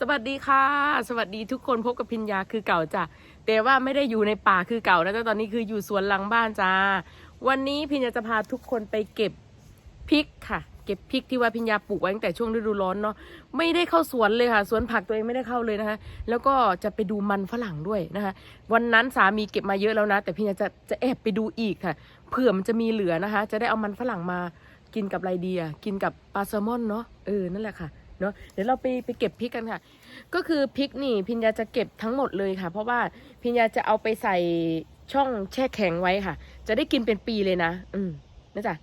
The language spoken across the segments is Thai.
สวัสดีค่ะ สวัสดีทุกคนพบกับพิญญาคือเก่าจ้ะแต่ว่าไม่ได้อยู่ในป่าคือเก่านะจ๊ะตอนนี้คืออยู่สวนหลังบ้านจ้า วันนี้พิญญาจะพาทุกคนไปเก็บพริกค่ะ เก็บพริกที่ว่าพิญญาปลูกไว้ตั้งแต่ช่วงฤดูร้อนเนาะไม่ได้เข้าสวนเลยค่ะ สวนผักตัวเองไม่ได้เข้าเลยนะคะ แล้วก็จะไปดูมันฝรั่งด้วยนะคะ วันนั้นสามีเก็บมาเยอะแล้วนะ แต่พิญญาจะจะแอบไปดูอีกค่ะเผื่อมันจะมีเหลือนะคะ จะได้เอามันฝรั่งมากินกับไรเดีอะกินกับปลาแซลมอนเนาะเออนั่นแหละค่ะ เนาะเดี๋ยวเราไปไปเก็บพริกกันค่ะ ก็คือพริกนี่พิญญาจะเก็บทั้งหมดเลยค่ะ เพราะว่าพิญญาจะเอาไปใส่ช่องแช่แข็งไว้ค่ะ จะได้กินเป็นปีเลยนะ อืมนะจ๊ะ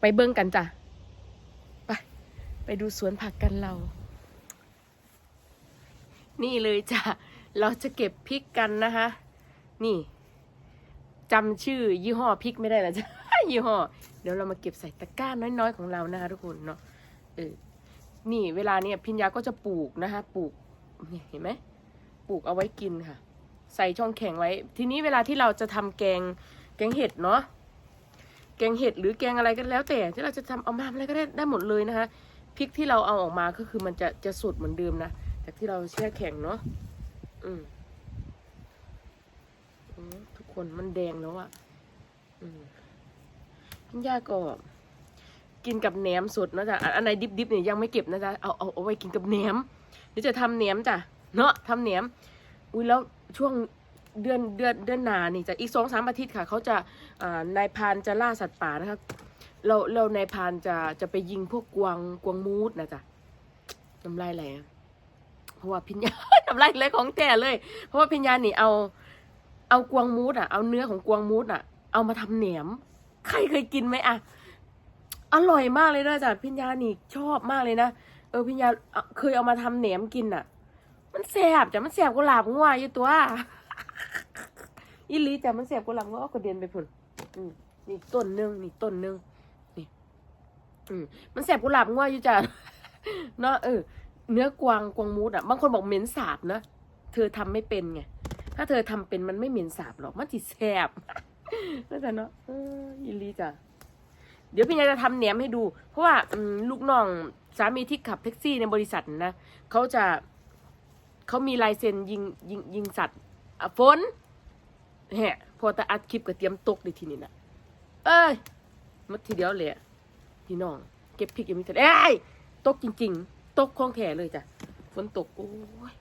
ไปเบิ้งกันจ้ะไปไปดูสวนผักกันเรา นี่เลยจ้ะเราจะเก็บพริกกันนะคะ นี่จำชื่อยี่ห้อพริกไม่ได้แล้วจ้ะยี่ห้อ เดี๋ยวเรามาเก็บใส่ตะกร้าน้อยๆของเรานะคะทุกคนเนาะ เออนี่เวลาเนี่ยพิญญาก็จะปลูกนะคะปลูกเห็นไหมปลูกเอาไว้กินค่ะ ใส่ช่องแข็งไว้ ทีนี้เวลาที่เราจะทำแกงแกงเห็ดเนาะแกงเห็ดหรือแกงอะไรก็แล้วแต่ที่เราจะทำเอามาอะไรก็ได้ได้หมดเลยนะคะพริกที่เราเอาออกมาก็คือมันจะจะสดเหมือนเดิมนะจากที่เราแช่แข็งเนาะอืมทุกคนมันแดงแล้วอะอืมพิญญาก็ กินกับแหนมสดนะจ๊ะอันไหนดิบๆเนี่ยยังไม่เก็บนะจ๊ะเอาเอาเอาไว้กินกับแหนมเดี๋ยวจะทำแหนมจ้ะเนาะทำแหนมอุ้ยแล้วช่วงเดือนเดือนเดือนหนานี่จะอีกสองสามอาทิตย์ค่ะ เขาจะนายพานจะล่าสัตว์ป่านะครับเราเรานายพานจะจะไปยิงพวกกวางกวางมูดนะจ๊ะน้ำลายไหลอะเพราะว่าพิญญาน้ำลายไหลของแต่เลย เพราะว่าพิญญานี่เอาเอากวางมูดอะเอาเนื้อของกวางมูดอะ เอามาทำแหนม ใครเคยกินไหมอะ อร่อยมากเลยนะจ๊ะพิญญานี่ชอบมากเลยนะเออพิญญาเคยเอามาทำแหนมกินอะ มันแสบจ้ะมันแสบกว่าหลาบงัวอยู่ตัวอีหลีจ้ะมันแสบกว่าหลาบงัวเอากระเด็นไปพุ่นนี่ต้นหนึงนี่ต้นหนึงนี่ อืมมันแสบกว่าหลาบงัวอยู่จ้ะเนาะเออเนื้อกวางกวางมูดอะบางคนบอกเหม็นสาบนะเธอทำไม่เป็นไงถ้าเธอทำเป็นมันไม่เหม็นสาบหรอกมันจิแสบนั่นแหละเนาะอิลีจ้ะ เดี๋ยวพี่ยาจะทำแหนมให้ดู เพราะว่าลูกน้องสามีที่ขับแท็กซี่ในบริษัทนะเขาจะเขามีลายเซ็นยิงยิงยิงสัตว์อฝนแฮะพอแต่อัดคลิปก็เตรียมตกเลยทีนี้นะเอ้ยมัดทีเดียวเลยอะพี่น้อง เก็บพริกยังมีแต่เอ้ยตกจริง ๆ ตกคลองแถเลยจ้ะฝนตกโอ้ย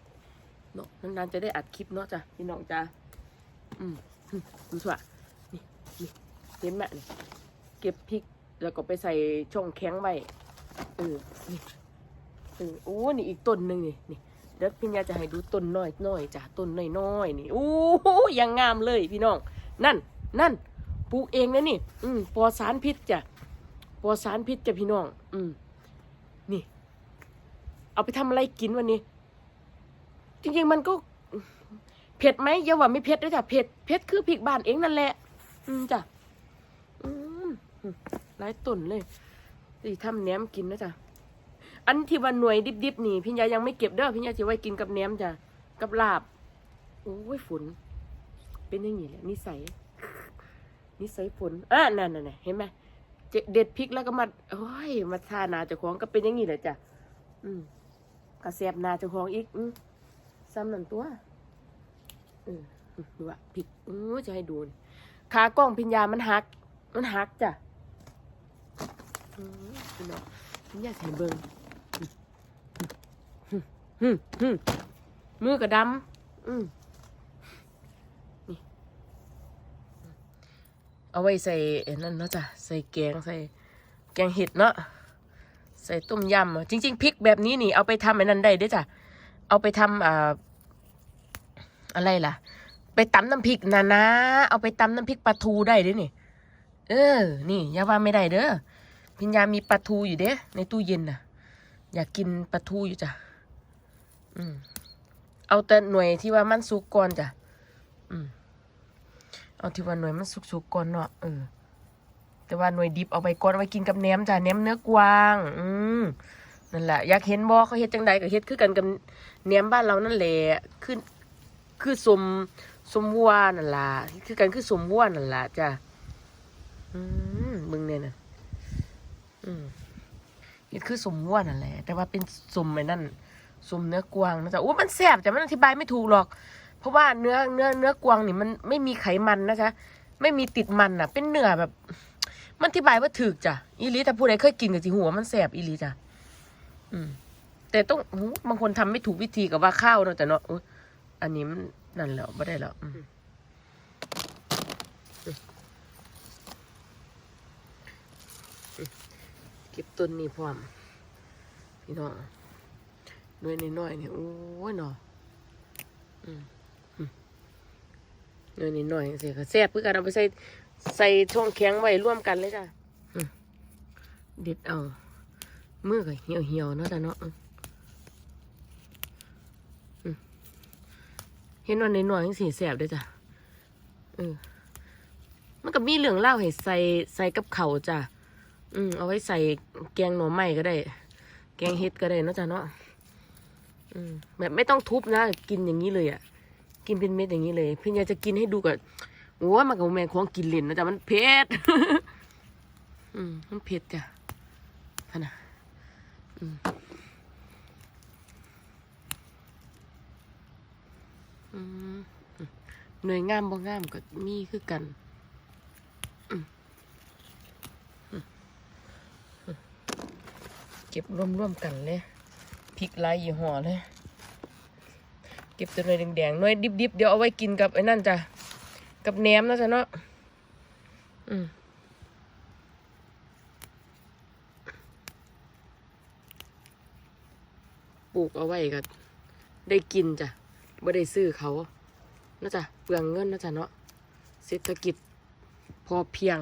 เนาะนานๆจะได้อัดคลิปเนาะจ้ะพี่น้องจ้ะอืมอืมดูสิวะนี่นี่เห็นไหมนี่เก็บพริก แล้วก็ไปใส่ช่องแข็งไว้เออนี่เออโอ้นี่อีกต้นหนึ่งนี่นี่เดี๋ยวพี่ยาจะให้ดูต้นน้อยน้อยจ้ะต้นน้อยน้อยนี่โอ้ยังงามเลยพี่น้อง นั่นนั่นปลูกเองนะนี่ อืมปอสารพิษจ้ะปอสารพิษจ้ะพี่น้อง อืมนี่ เอาไปทำอะไรกินวันนี้ จริงๆมันก็เผ็ดไหมอย่าว่าไม่เผ็ดด้วยจ้ะเผ็ดเผ็ดคือพริกบ้านเองนั่นแหละ อืมจ้ะอืม หลายต้นเลยสิทำแหนมกินนะจ๊ะอันที่ว่าหน่วยดิบๆนี่พี่ยายังไม่เก็บเด้อพี่ยาจะไว้กินกับแหนมจ้ะกับลาบโอ้ยฝน เป็นอย่างนี้แหละนิสัยนิสัยฝนอะนั่นน่ะเห็นไหมเจเด็ดพริกแล้วก็มาโอ้ยมาทานาเจ้าของก็เป็นอย่างนี้แหละจ้ะอืมกระแสบนาเจ้าของอีกอืซ้ำนั่นตัวเออดูว่าพริกอือจะให้ดูขากล้องพิญญามันหัก มันหักจ้ะ พี่น้องผมอยากใส่เบิงหึหึหึมือกระดำอืมนี่เอาไว้ใส่ไอ้นั่นเนาะจ้ะใส่แกงใส่แกงเห็ดเนาะใส่ต้มยำจริง ๆพริกแบบนี้นี่เอาไปทำไอ้นั่นได้ด้วยจ้ะเอาไปทำอ่าอะไรล่ะ ไปตำน้ำพริกนะนะ เอาไปตำน้ำพริกปลาทูได้ด้วยนี่ เออ นี่อย่าว่าไม่ได้เด้อ พิญญามีปลาทูอยู่เด้ในตู้เย็นน่ะ อยากกินปลาทูอยู่จ้ะอืมเอาแต่หน่วยที่ว่ามันสุกก่อนจ้ะอืมเอาที่ว่าหน่วยมันสุกๆก่อนเนาะเออแต่ว่าหน่วยดิบเอาไปก่อนไว้กินกับแหนมจ้ะแหนมเนื้อกวาง อืมนั่นแหละอยากเห็นบ่เขาเฮ็ดจังใดก็เฮ็ดคือกันกับแหนมบ้านเรานั่นแหละคือคือสมสมวัวนั่นล่ะคือกันคือสมวัวนั่นล่ะจ้ะอืมมึงเนี่ยนะ อืมเฮ็ดคือสมวัวนั่นแหละ แต่ว่าเป็นสมไอ้นั่นสมเนื้อกวางนะจ๊ะโอ้มันแซ่บแต่มันอธิบายไม่ถูกหรอก เพราะว่าเนื้อเนื้อเนื้อกวางนี่มันไม่มีไขมันนะจ๊ะไม่มีติดมันอะ เป็นเนื้อแบบ มันอธิบายว่าถูกจ้ะอีลีแต่ผู้ใดเคยกินก็สิหัวมันแซ่บอีลีจ้ะอืม แต่ต้องบางคนทำไม่ถูกวิธีกับว่าข้าวเนาะแต่เนาะอันนี้มันนั่นแล้วไม่ได้แล้วอืม เก็บต้นนี้พร้อม พี่น้องหน่วยน้อยๆเนี่ยโอ้ยเนาะอืมอืมหน่วยน้อยๆเสียก็แซ่บเพื่อกันเอาไปใส่ใส่ช่องแข็งไว้ร่วมกันเลยจ้ะเด็ดเอามือก็เหี่ยวเหี่ยวเนาะแต่เนาะเห็นว่าในหน่อยยังสีแสบด้วยจ้ะเออมันก็มีเหลืองเล่าให้ใส่ใส่กับเขาจ้ะ อืมเอาไว้ใส่แกงหน่อไม้ก็ได้ แกงเฮ็ดก็ได้นะจ้ะเนาะอืมแบบไม่ต้องทุบนะกินอย่างนี้เลยอะ กินเป็นเม็ดอย่างนี้เลยพี่ยาจะกินให้ดูกับโอ้มันกับแมงของกินเล่นนะจ๊ะมันเผ็ดอืมมันเผ็ดจ้ะพะนะอืมอืมหน่วยงามบ่งามก็มีคือกันอืมอืมอืม เก็บร่วมๆกันเลยพริกหลายยี่ห้อเลย เก็บตัวหน่วยแดงๆหน่วยดิบๆ เดี๋ยวเอาไว้กินกับไอ้นั่นจ้ะ กับแหนมนะจ๊ะเนาะ อืมปลูกเอาไว้ก็ได้กินจ้ะไม่ได้ซื้อเขานะจ๊ะเปลืองเงินนะจ๊ะเนาะ เศรษฐกิจพอเพียง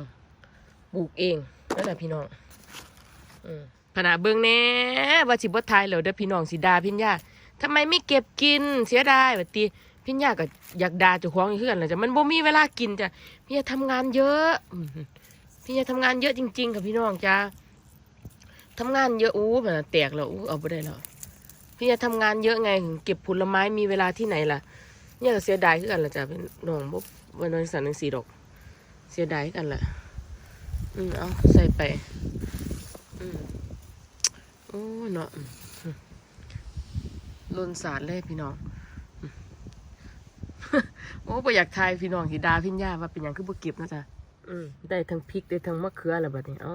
ปลูกเองนั่นแหละพี่น้อง อืม ขนาดเบิ่งแน่ว่าสิบ่ทายแล้วเด้อพี่น้องสิดาพิญญาทำไมไม่เก็บกินเสียดายแบบตีพิญญาก็อยากด่าเจ้าของอยู่อกันแหละจ้ะมันบ่มีเวลากินจ้ะพี่ยาทำงานเยอะพี่ยาทำงานเยอะจริงๆค่ะพี่น้องจ้าทำงานเยอะอู้มันแตกแล้วอู้เอาไปได้แล้วพี่ยาทำงานเยอะไงเก็บผลไม้มีเวลาที่ไหนล่ะเนี่ยก็เสียดายคือกันละจ้ะเป็นน้องบ่วันนั้นสันหนังสีดอก เสียดายกันแหละอืมเอาใส่ไป โอ้เนาะอืมลนสาดเลยพี่น้องอืมโอ้บ่อยากทายพี่น้องสิดาพิญญาว่าเป็นหยังคือบ่เก็บนะจ๊ะอืมได้ทั้งพริกได้ทั้งมะเขือแล้วบัดนี้เอ้า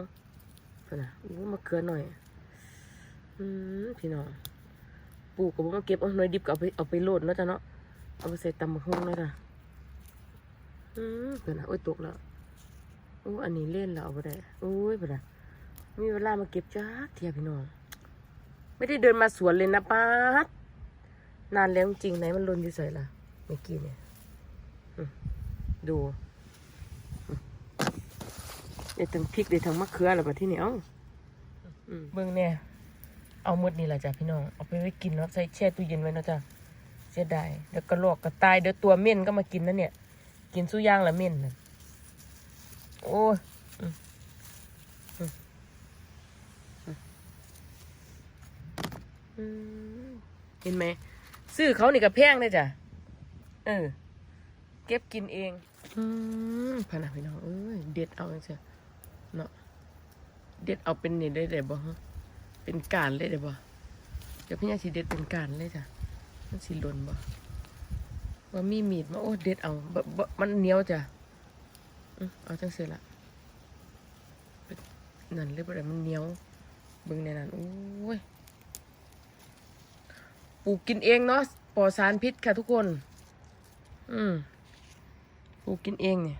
เพิ่นน่ะอู้มะเขือหน่อย อืมพี่น้องปลูกก็บ่มาเก็บเอาหน่อยดิบก็เอาไปเอาไปโลดเนาะจ้ะเนาะเอาไปใส่ตำบักหุ่งเนาะจ้ะอืมเพิ่นน่ะโอ้ยตกแล้วโอ้อันนี้เล่นแล้วเอาบ่ได้โอ้ยเพิ่นน่ะมีเวลามาเก็บจ้าเทียพี่น้อง ไม่ได้เดินมาสวนเลยนะป้าดนานแล้วจริงไหนมันหลนอยู่ใส่ละเมื่อกี้เนี่ยดูเดี๋ยวทั้งพริกเดี๋ยวทั้งมะเขืออะไรแบบที่เนียวอืมเบิ่งเนี่ยเอาหมดนี่แหละจ้ะพี่น้อง เอาไปไว้กินเนาะใส่แช่ตู้เย็นไว้เนาะจ้ะเสียดายเดี๋ยวกระโหลกกระตายเดี๋ยวตัวเม่นก็มากินนะเนี่ย กินสู้ย่างละเม่นน่ะโอ้ย อืม เห็นไหมซื้อเขานี่ก็แพงเลยจ้ะเออ เก็บกินเอง อืมพะนะพี่น้องเอ้ยเด็ดเอาจ้ะเนาะเด็ดเอาเป็นนี่ได้ได้บ่ฮะเป็นการเลยได้บ่เดี๋ยวพี่ยาสิเด็ดเป็นการเลยจ้ะมันสิหล่นบ่ว่ามีมีดมาโอ้เด็ดเอาบบ่มันเหนียวจ้ะเอาจังเสียละเป็นนั่นเลยบ่ได้มันเหนียวเบิ่งในนั้นโอ้ย ปลูกกินเองเนาะปลอดสารพิษค่ะทุกคน อืมปลูกกินเองเนี่ย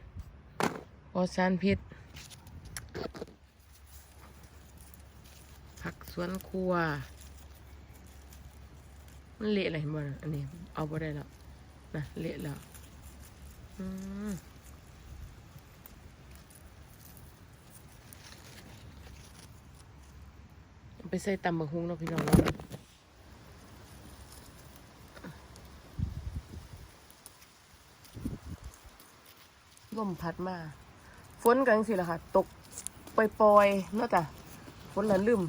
ปลอดสารพิษ ผักสวนครัว มันเละอะไรเห็นบ่นอันนี้ เอาไปได้แล้วนะเละแล้วอืมไปใส่ตำบักฮุ้งเนาะพี่น้องเนาะ พัดมาฝนกันสิละค่ะ ตกปล่อยๆเนาะจ้ะฝนละลืม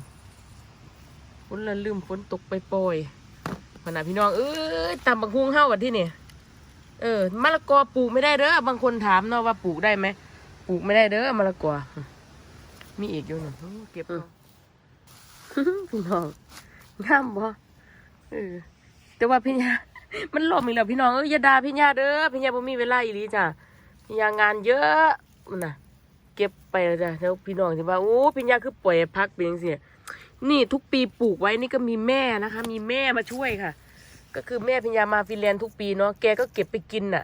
ฝนละลืมฝนตกปล่อยๆขนาดพี่น้องเอ้ยตำบักฮุงเฮ้ากันที่นี่เออมะละกอปลูกไม่ได้เด้อบางคนถามเนาะว่าปลูกได้ไหมปลูกไม่ได้เด้อมะละกอมีอีกอยู่หนึ่งเก็บเอาพี่น้องงามบ่เออแต่ว่าพี่ยามันหลมอีกแล้วพี่น้องเอ้ยอย่าด่าพี่ยาเด้อพี่ยาบ่มีเวลาอีหลีจ้ะ ยางานเยอะมันนะเก็บไปแล้วจ้ะแล้วพี่น้องสิว่าโอ้พี่ยาคือปล่อยพักเป็นจังซี่นี่ทุกปีปลูกไว้นี่ก็มีแม่นะคะ มีแม่มาช่วยค่ะ ก็คือแม่พี่ยามาฟินแลนด์ทุกปีเนาะแกก็เก็บไปกินน่ะ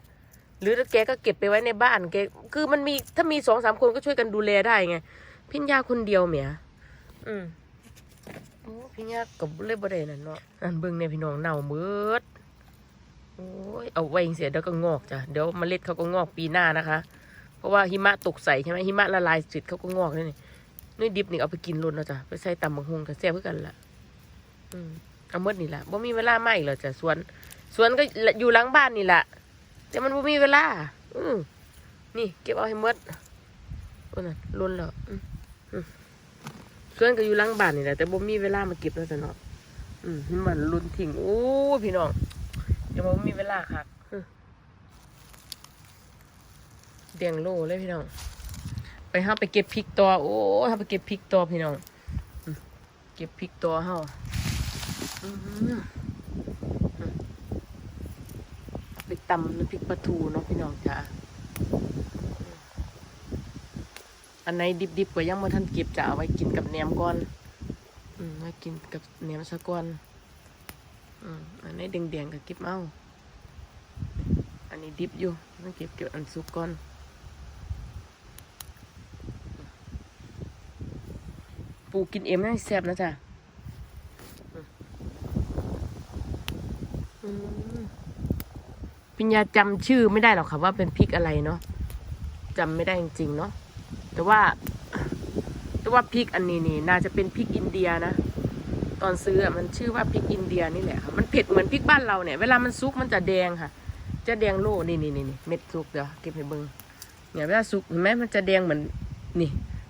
หรือแกก็เก็บไปไว้ในบ้านแกคือมันมีถ้ามีสองสามคนก็ช่วยกันดูแลได้ไงพี่ยาคนเดียวเมียอืมโอ้พี่ยากับเลยบ่ได้นั่นเนาะอันเบิ่งเนี่ยพี่น้องเน่าเมืดโอ้ ยเอาไว้จังเสียเดี๋ยวก็งอกจ้ะเดี๋ยวเมล็ดเขาก็งอกปีหน้านะคะ เพราะว่าหิมะตกใส่ใช่ไหมหิมะละลายเสร็จเขาก็งอกเลยนี่นี่ดิบนี่เอาไปกินรุนเนาะจ้ะไปใส่ตำบักฮุงกับแซ่บเพื่อกันละอืมเอาหมดนี่แหละบ่มีเวลามาอีกแล้วจ้ะสวนสวนก็อยู่หลังบ้านนี่แหละแต่มันบ่มีเวลา อืมนี่ เก็บเอาให้หมดโอ้นั่นล้นแล้วอืมอืมสวนก็อยู่หลังบ้านนี่แหละแต่บ่มีเวลามาเก็บแล้วจ้ะเนาะอืมมันลุนทิ้งโอ้พี่น้อง เดี๋ยวบ่มีเวลาค่ะอืมเดียงโลเลยพี่น้อง ไปห้าไปเก็บพริกตัวโอ้ยห้าไปเก็บพริกตัวพี่น้องอืมเก็บพริกตัวเฮาอืมไปตำน้ำพริกปลาทูเนาะพี่น้องจ้าอันไหนดิบๆก็ยังมาทันเก็บจะเอาไว้กินกับแหนมก่อน อืมไว้กินกับแหนมซะก่อน อืมอันไหนแดงๆก็เก็บเอาอันนี้ดิบอยู่ต้องเก็บเก็บอันสุกก่อนปูกินเอ็มน่าแซ่บนะจ๊ะปิญญาจำชื่อไม่ได้หรอกค่ะว่าเป็นพริกอะไรเนาะจำไม่ได้จริงๆเนาะแต่ว่า แต่ว่าพริกอันนี้นี่น่าจะเป็นพริกอินเดียนะ ตอนซื้ออะมันชื่อว่าพริกอินเดียนี่แหละค่ะมันเผ็ดเหมือนพริกบ้านเราเนี่ยเวลามันซุกมันจะแดงค่ะ จะแดงโล่นี่นี่นี่นี่เม็ดซุกเดี๋ยวเก็บให้เบิ้งเนี่ยเวลาซุกเห็นไหมมันจะแดงเหมือนนี่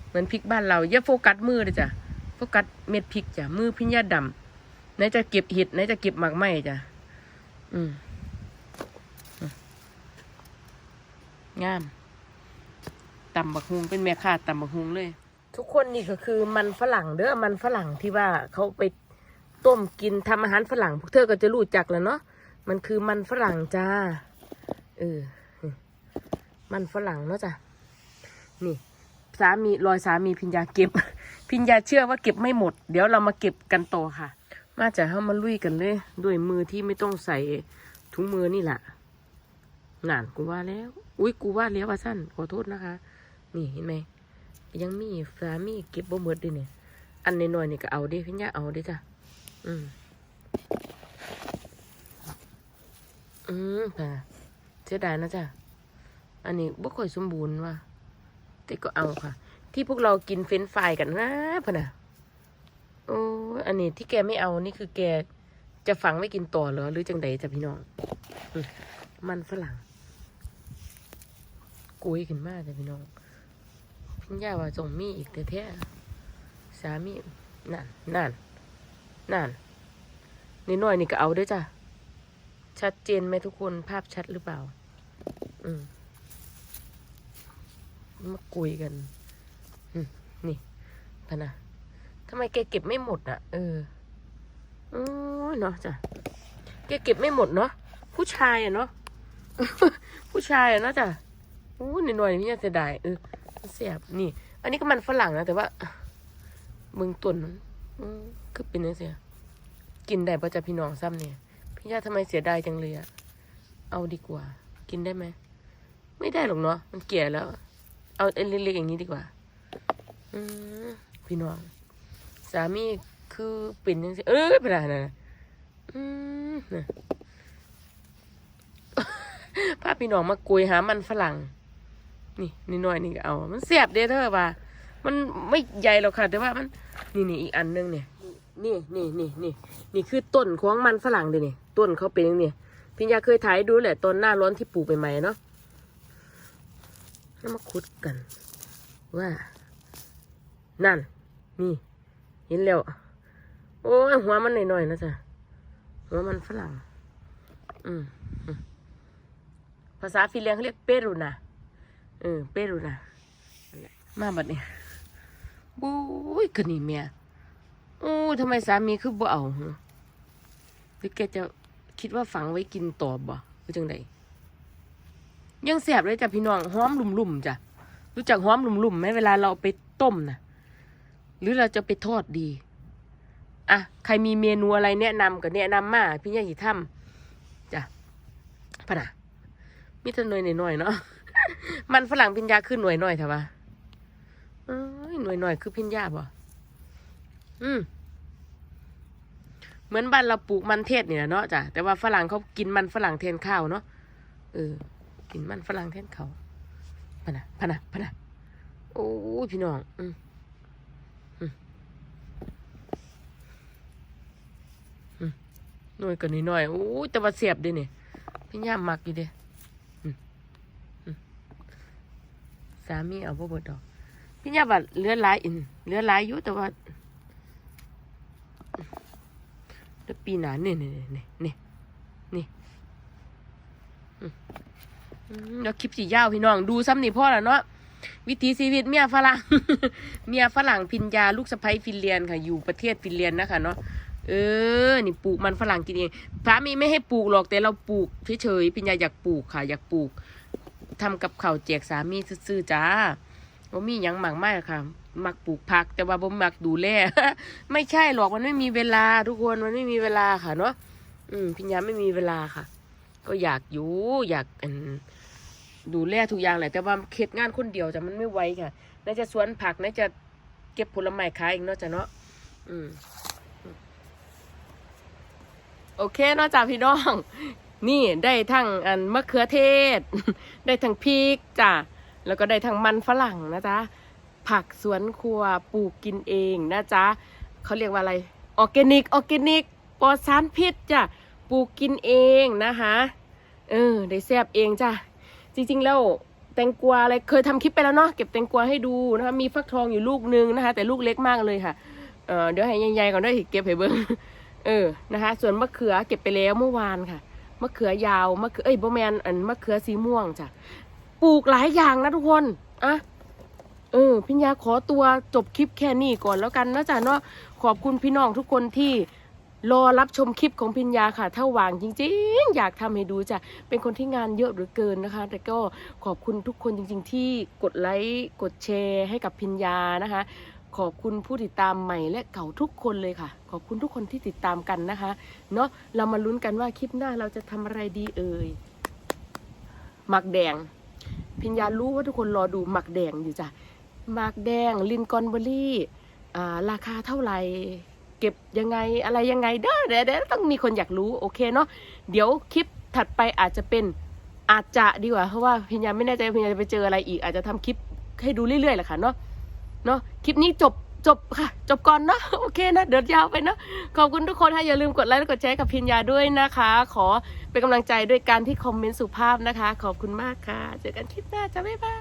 เหมือนพริกบ้านเราอย่าโฟกัสมือเลยจ้ะโฟกัสเม็ดพริกจ้ะมือพิญญาดำไหนจะเก็บเห็ดไหนจะเก็บหมากไหมจ้ะอืมงามตำบักฮุงเป็นแม่ค้าตำบักฮุงเลย ทุกคนนี่ก็คือมันฝรั่งเด้อมันฝรั่งที่ว่าเขาไป ต้มกินทำอาหารฝรั่งพวกเธอก็จะรู้จักแล้วเนาะมันคือมันฝรั่งจ้าเออมันฝรั่งเนาะจ้ะนี่สามีรอยสามีพิญญาเก็บ พิญญาเชื่อว่าเก็บไม่หมด เดี๋ยวเรามาเก็บกันต่อค่ะ มาจากเข้ามาลุยกันเลยด้วยมือที่ไม่ต้องใส่ถุงมือนี่แหละงานกูว่าแล้ว อุ้ยกูว่าแล้วว่าสั้นขอโทษนะคะ นี่เห็นไหมยังมีสามีเก็บบ่หมดด้วยเนี่ยอันน้อยๆนี่ก็เอาดิพี่ย่าเอาดิจ้ะ อืมอืมค่ะเสียดายนะจ้ะอันนี้บ่ค่อยสมบูรณ์ว่ะแต่ก็เอาค่ะ ที่พวกเรากินเฟรนช์ฟรายกันนะพะนะโอ้อันนี้ที่แกไม่เอานี่คือแกจะฝังไม่กินต่อเหรอ หรือจังใดจ้ะพี่น้องอมมันฝรั่งกุยขึ้นมากจ้ะพี่น้องพี่ย่าว่าส่งมีอีกแต่แท้สามีนั่นนั่น นั่นนี่น้อยนี่ก็เอาด้วยจ้ะ ชัดเจนไหมทุกคนภาพชัดหรือเปล่า อืมมากุยกันนี่พนะทำไมแกเก็บไม่หมดอะ เออโอ้ยเนาะจ้ะแกเก็บไม่หมดเนาะผู้ชายอะเนาะผู้ชายอะเนาะจ้ะอู้หน่อยๆนี่จะเสียดายเออเสียบนี่ อันนี้ก็มันฝรั่งนะแต่ว่าเมืองตุนมันอืม คือเป็นยังเสียกินได้ปะจ๊ะพี่น้องซ้ำเนี่ย พี่ย่าทำไมเสียดายจังเลยอะเอาดีกว่า กินได้ไหม ไม่ได้หรอกเนาะ มันแก่แล้ว เอาเล็กๆอย่างนี้ดีกว่า อืมพี่น้อง สามีคือเป็นยังไงเออเป็นอะไรนะอืมนะพาพี่น้องมากุยหามันฝรั่ง นี่นี่หน่อยนี่ก็เอา มันเสียบเด้อเธอว่า มันไม่ใหญ่หรอกค่ะ แต่ว่ามัน นี่นี่อีกอันนึงเนี่ย นี่นี่นี่นี่นี่คือต้นของมันฝรั่งเด้อนี่ต้นเขาเป็นอย่างนี้พี่ยาเคยถ่ายดูแหละต้นหน้าร้อนที่ปลูกใหม่ๆเนาะแล้วมาขุดกัน ว่า นั่น นี่เห็นแล้วโอ้ยหัวมันหน่อยๆนะจ๊ะหัวมันฝรั่ง อืมภาษาฟินแลนด์เขาเรียกเปรูนาเออเปรูนานั่นแหละมาบัดนี้บุ้ยกะนี่เมีย อ้ทำไมสามีคือบ่เอาหรือแกจะคิดว่าฝังไว้กินต่อบ่หรือจังใดยังแสบเลยจ้ะพี่น้องหอมลุ่มๆจ้ะรู้จักหอมลุ่มๆไหมเวลาเราไปต้มนะหรือเราจะไปทอดดีอะใครมีเมนูอะไรแนะนำก็แนะนำมาพี่ยาหิทำจ้ะพะนะมีแต่หน่วยหน่อยๆเนาะมันฝรั่งพิญญาคือหน่วยหน่อยเถอะวะหน่วยหน่อยคือพิญญาบ่ อืมเหมือนบ้านเราปลูกมันเทศเนี่ยเนาะจ้ะแต่ว่าฝรั่งเขากินมันฝรั่งแทนข้าวเนาะเออ กินมันฝรั่งแทนข้าวพนะพนะพนะโอ้ยพี่น้อง อืมอืมอืมหน่วยกันนิดหน่อยโอ้ยแต่ว่าเสียบด้เนี่ยพี่ย่ามมักอยู่เด้สามีเอาบ่เบิดดอก พี่ย่าว่าเลือหลายอินเลือหลายอยู่แต่ว่า แล้วปีหนาเนี่ยเนี่ยเนี่ยเนี่ยนี่อืมอืมแล้วคลิปสียาวพี่น้องดูซ้ำนี่พ่อละเนาะวิถีชีวิตเมียฝรั่งเมียฝรั่งพินยาลูกสะใภ้ฟินแลนด์ค่ะ อยู่ประเทศฟินแลนด์นะคะเนาะเออ นี่ปลูกมันฝรั่งกินเองสามีไม่ให้ปลูกหรอกแต่เราปลูกเฉยๆพินยาอยากปลูกค่ะ อยากปลูกทำกับข้าวแจกสามีซื่อๆจ้าบ่ามียังหมากไม้ค่ะ มักปลูกผัก แต่ว่าบ่มักดูแลไม่ใช่หรอกมันไม่มีเวลา ทุกคนมันไม่มีเวลาค่ะเนาะอืมพิญญาไม่มีเวลาค่ะ ก็อยากอยู่อยากอันดูแลทุกอย่างแหละแต่ว่าเข็ดงานคนเดียวจะมันไม่ไหวค่ะน่าจะสวนผักน่าจะเก็บผลไม้ขายเอีกเนาะจ้ะเนาะอืมโอเคเนาะจ้ะพี่น้อง นี่ได้ทั้งอันมะเขือเทศ ได้ทั้งพริกจ้ะแล้วก็ได้ทั้งมันฝรั่งนะจ๊ะ ผักสวนครัวปลูกกินเองนะจ๊ะเขาเรียกว่าอะไรออร์แกนิกออร์แกนิกปลอดสารพิษจ้ะปลูกกินเองนะคะเออได้แซบเองจ้ะจริงๆแล้วแตงกวาอะไรเคยทำคลิปไปแล้วเนาะเก็บแตงกวาให้ดูนะคะมีฟักทองอยู่ลูกนึงนะคะ แต่ลูกเล็กมากเลยค่ะเออเดี๋ยวให้ใหญ่ๆก่อนได้เก็บให้เบิ้งเออนะคะ ส่วนมะเขือเก็บไปแล้วเมื่อวานค่ะมะเขือยาวมะเขือเอ้ยโบแมนอันมะเขือสีม่วงจ้ะปลูกหลายอย่างนะทุกคนอะ เออพิญญาขอตัวจบคลิปแค่นี้ก่อนแล้วกันนะจ๊ะเนาะขอบคุณพี่น้องทุกคนที่รอรับชมคลิปของพิญญาค่ะ ถ้าว่างจริงๆ อยากทำให้ดูจ้ะ เป็นคนที่งานเยอะเหลือเกินนะคะ แต่ก็ขอบคุณทุกคนจริง ๆ ที่กดไลค์กดแชร์ให้กับพิญญานะคะ ขอบคุณผู้ติดตามใหม่และเก่าทุกคนเลยค่ะ ขอบคุณทุกคนที่ติดตามกันนะคะ เนาะเรามาลุ้นกันว่าคลิปหน้าเราจะทำอะไรดีเอ่ยหมักแดง พิญญารู้ว่าทุกคนรอดูหมักแดงอยู่จ้ะ มากแดง ลินกอนเบอรี่อ่าราคาเท่าไหร่ เก็บยังไงอะไรยังไงเด้อเดี๋ยวเดี๋ยวต้องมีคนอยากรู้โอเคเนาะเดี๋ยวคลิปถัดไปอาจจะเป็นอาจจะดีกว่าเพราะว่าพิญญาไม่แน่ใจพิญญาจะไปเจออะไรอีก อาจจะทำคลิปให้ดูเรื่อยๆแหละค่ะเนาะเนาะคลิปนี้จบจบค่ะ จบก่อนเนาะโอเคนะเดินยาวไปเนาะขอบคุณทุกคนค่ะอย่าลืมกดไลค์และกดแชร์กับพิญญาด้วยนะคะ ขอเป็นกำลังใจด้วยการที่คอมเมนต์สุภาพนะคะ ขอบคุณมากค่ะ เจอกันคลิปหน้าจ้าบ๊ายบาย